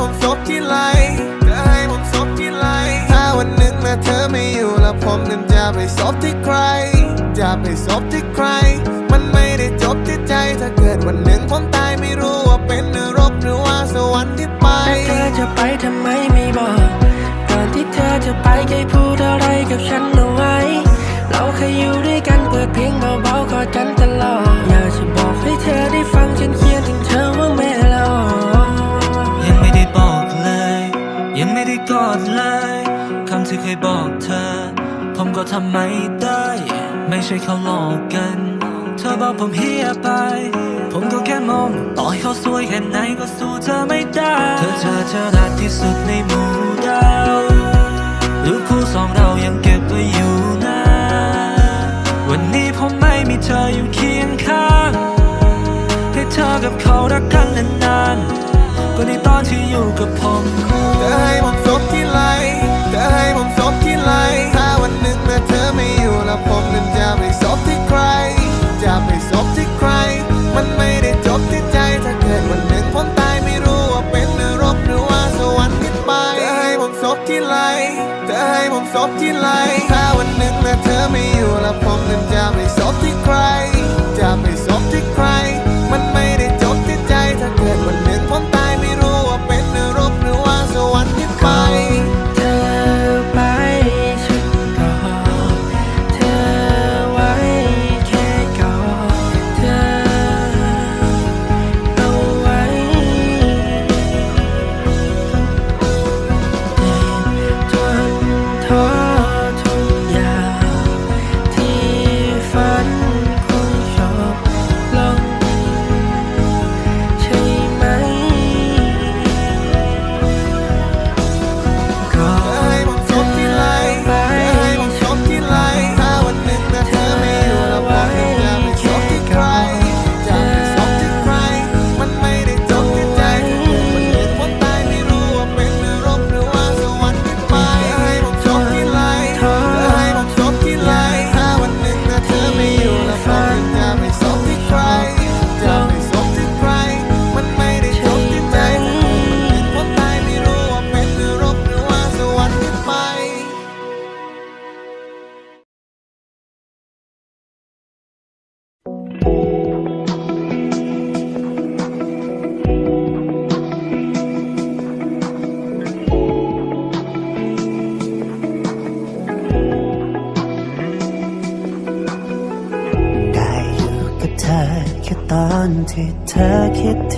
ผมซบที่ไหลเธอให้ผมซบที่ไหลถ้าวันหนึ่งนะเธอไม่อยู่แล้วผมนั้นจะไปซบที่ใคร จะไปซบที่ใคร มันไม่ได้จบที่ใจ ถ้าเกิดวันหนึ่งผมตายไม่รู้ว่าเป็นนรกหรือว่าสวรรค์ที่ไปแต่เธอจะไปทำไมไม่บอกก่อนที่เธอจะไปเคยพูดอะไรกับฉันเอาไว้ เราเคยอยู่ด้วยกันเปิดเพลงเบาๆกอดกัน กอดเลยคำที่เคยบอกเธอ ผมก็ทำไม่ได้ ไม่ใช่เขาหลอกกัน เธอบอกผมเฮียไป ผมก็แค่มอง ต่อให้เขาสวยแค่ไหนก็สู้เธอไม่ได้ เธอเธอเธอรักที่สุดในหมู่ดาวรูปคู่สองเรายังเก็บไว้อยู่นะ วันนี้ผมไม่มีเธออยู่เคียงข้าง ให้เธอกับเขารักกันนานๆ ในตอนที่อยู่กับผมเธอให้ผมซบที่ไหลเธอให้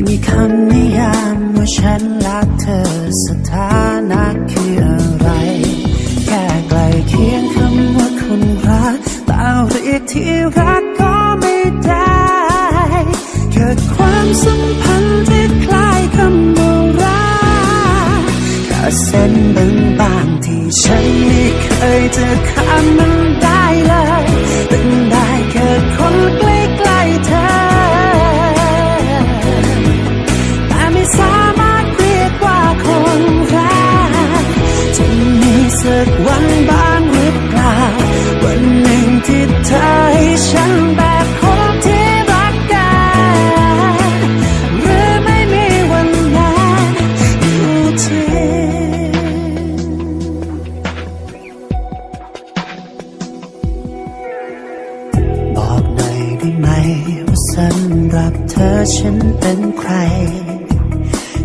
ม่มีคำนิยามว่าฉันรักเธอสถานะคืออะไร แค่ใกลเคียงคำว่าคนรักแต่เรียกที่รักก็ไม่ได้ เกิดความสัมพันธ์ที่คล้ายคำว่ารักแค่เส้นบางๆที่ฉันไม่เคยจะข้ามมันได้เลยเป็นได้ ไหมว่าสำหรับเธอฉันเป็นใคร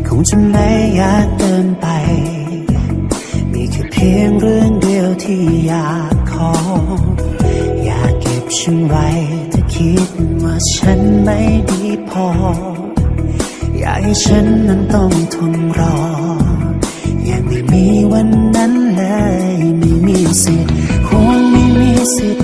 คงจะไม่อยากเดินไป มีแค่เพียงเรื่องเดียวที่อยากขอ อยากเก็บฉันไว้ถ้าคิดว่าฉันไม่ดีพอ อยากให้ฉันนั้นต้องทนรอ ยังไม่มีวันนั้นเลยไม่มีสิทธิ์คงไม่มีสิทธิ์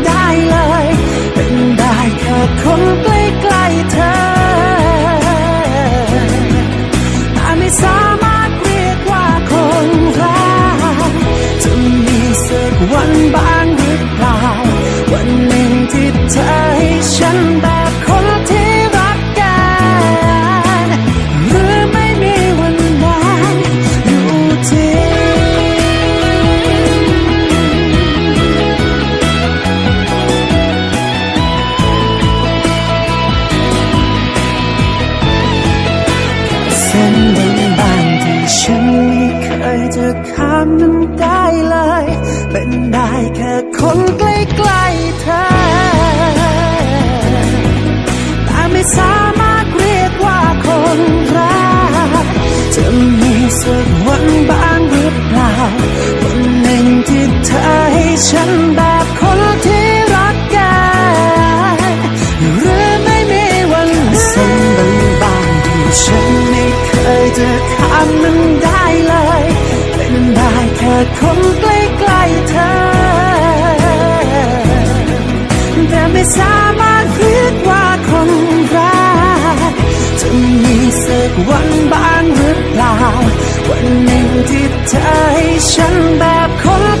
ให้ฉันแบบคนที่รักกัน หรือไม่มีวันนั้นอยู่ที่เส้นบางๆที่ฉันไม่เคยจะข้ามมันได้เลย เป็นได้แค่คนใกล้ๆเธอ ไม่สามารถเรียกว่าคนรักจะมีสักวันบ้างหรือเปล่า วันหนึ่งที่เธอให้ฉันแบบคนที่รักกันหรือไม่มีวันนั้นเส้นบางๆที่ฉันไม่เคยจะข้ามมันได้เลย เป็นได้แค่คนใกล้ๆเธอแต่ไม่สา วันบ้างหรือเปล่า วันหนึ่งที่เธอให้ฉันแบบคน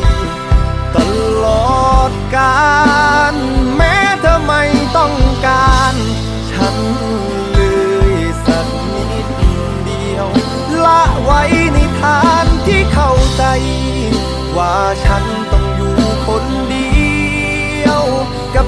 ดการ แม้เธอไม่ต้องการ ฉันเลยสักนิดเดียว ละไว้ในทานที่เข้าใจ ว่าฉันต้องอยู่คนเดียวกับ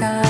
sky.